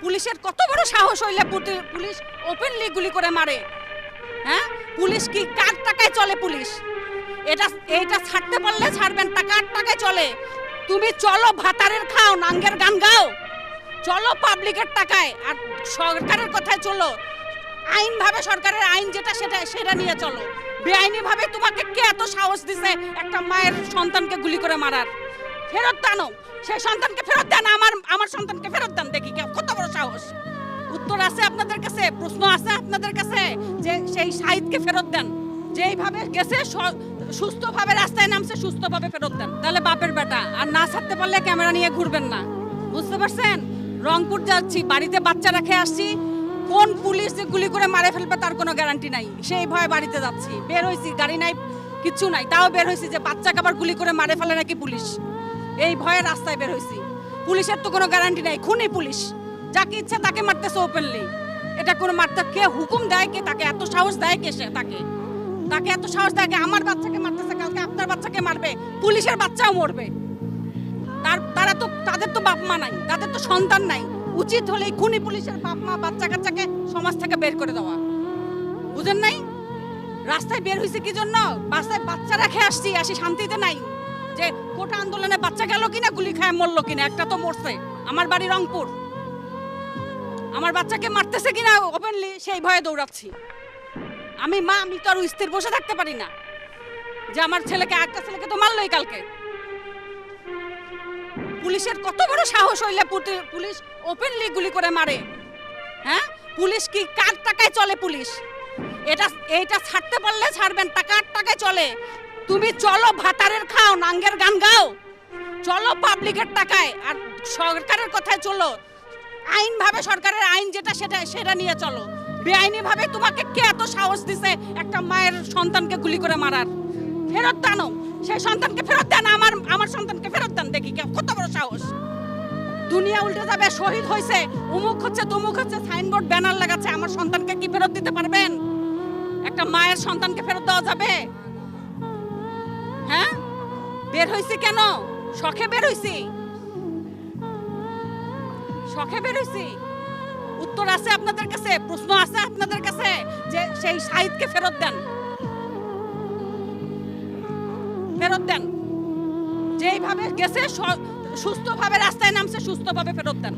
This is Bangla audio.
পুলিশের কত বড় সাহস হইলে পুলিশ ওপেনলি গুলি করে মারে? হ্যাঁ? পুলিশ কি কার টাকায় চলে পুলিশ? এটা এইটা ছাড়তে পারলে ছাড়বেন টাকার টাকায় চলে? তুমি চলো ভাতারের খাও, নাঙ্গের গান গাও। চলো পাবলিকের টাকায়, আর সরকারের কথায় চলো। আইনভাবে সরকারের আইন যেটা সেটা সেটা নিয়ে চলো। বেআইনি ভাবে তোমাকে কে এত সাহস দিছে একটা মায়ের সন্তানকে গুলি করে মারার? ফেরত দানো সেই সন্তানকে ফেরত দেন, আমার আমার সন্তানকে ফেরত দেন, দেখি কে- কত বড় সাহস। উত্তর আছে আপনাদের কাছে, প্রশ্ন আছে আপনাদের কাছে যে সেই সাহিদকে ফেরত দেন। যেইভাবে গেছে সুস্থভাবে রাস্তায় নামছে, সুস্থভাবে ফেরত দেন। তাহলে বাপের বেটা, আর না ছাড়তে পারলে ক্যামেরা নিয়ে ঘুরবেন না। বুঝতে পারছেন? রংপুর যাচ্ছি, বাড়িতে বাচ্চা রেখে আসছি। কোন পুলিশ যে গুলি করে মারে ফেলবে তার কোনো গ্যারান্টি নাই। সেই ভয়ে বাড়িতে যাচ্ছি। বের হয়েছি গাড়ি নাই, কিচ্ছু নাই। তাও বের হয়েছি যে বাচ্চাকে আবার গুলি করে মারে ফেলে নাকি পুলিশ। এই ভয়ে রাস্তায় বের হয়েছি পুলিশের তো কোনো গ্যারান্টি নাই, খুনি পুলিশ। যাকে ইচ্ছা তাকে মারতেছে ওপেনলি এটা কোনো মারতে কে হুকুম দেয় কে? তাকে এত সাহস দেয় কে সে তাকে? তাকে এত সাহস দেয় আমার বাচ্চাকে মারতেছে, কালকে আপনার বাচ্চাকে মারবে, পুলিশের বাচ্চাও মরবে। তার তারা তো তাদের তো বাপ মা নাই, তাদের তো সন্তান নাই। উচিত হলে খুনি পুলিশের বাপ মা, বাচ্চা কাচ্চাকে সমাজ থেকে বের করে দেওয়া। বুঝেন নাই? রাস্তায় বের হয়েছে কি জন্য? রাস্তায় বাচ্চা রেখে আসছি, আসি শান্তিতে নাই। যে কোটা আন্দোলনে বাচ্চা গেল কিনা, গুলি খায় মরলো কিনা, একটা তো মরছে। আমার বাড়ি রংপুর। আমার বাচ্চাকে মারতেছে কিনা ওপেনলি সেই ভয়ে দৌড়াচ্ছি। আমি মা, আমি তো আর স্থির বসে থাকতে পারি না। যে আমার ছেলেকে একটা ছেলেকে তো মারলোই কালকে। পুলিশের কত বড় সাহস হইলে পুলিশ ওপেনলি গুলি করে মারে। হ্যাঁ? পুলিশ কি কার টাকায় চলে পুলিশ? এটা, এইটা ছাড়তে পারলে ছাড়বেন টাকার টাকায় চলে? তুমি চলো ভাতারের খাও, নাঙ্গের গান গাও। চলো পাবলিকের টাকায়, আর সরকারের কথায় চলো। আইনভাবে সরকারের আইন যেটা সেটা সেটা নিয়ে চলো। বেআইনি ভাবে তোমাকে কে এত সাহস দিছে একটা মায়ের সন্তানকে গুলি করে মারার? ফেরত দানো সেই সন্তানকে ফেরত দেন, আমার আমার সন্তানকে ফেরত দেন দেখি কত বড় সাহস। দুনিয়া উল্টে যাবে, শহীদ হয়েছে উমুক হচ্ছে, তুমুক হচ্ছে, সাইনবোর্ড, ব্যানার লাগাচ্ছে, আমার সন্তানকে কি ফেরত দিতে পারবেন? একটা মায়ের সন্তানকে ফেরত দেওয়া যাবে? হ্যাঁ? বের হয়েছি কেন? শখে বের হয়েছি শখে বেরোইছি। উত্তর আছে আপনাদের কাছে, প্রশ্ন আছে আপনাদের কাছে যে সেই সাহিদকে ফেরত দেন। ফেরত দেন। যেইভাবে গেছে সুস্থভাবে রাস্তায় নামছে, সুস্থভাবে ফেরত দেন।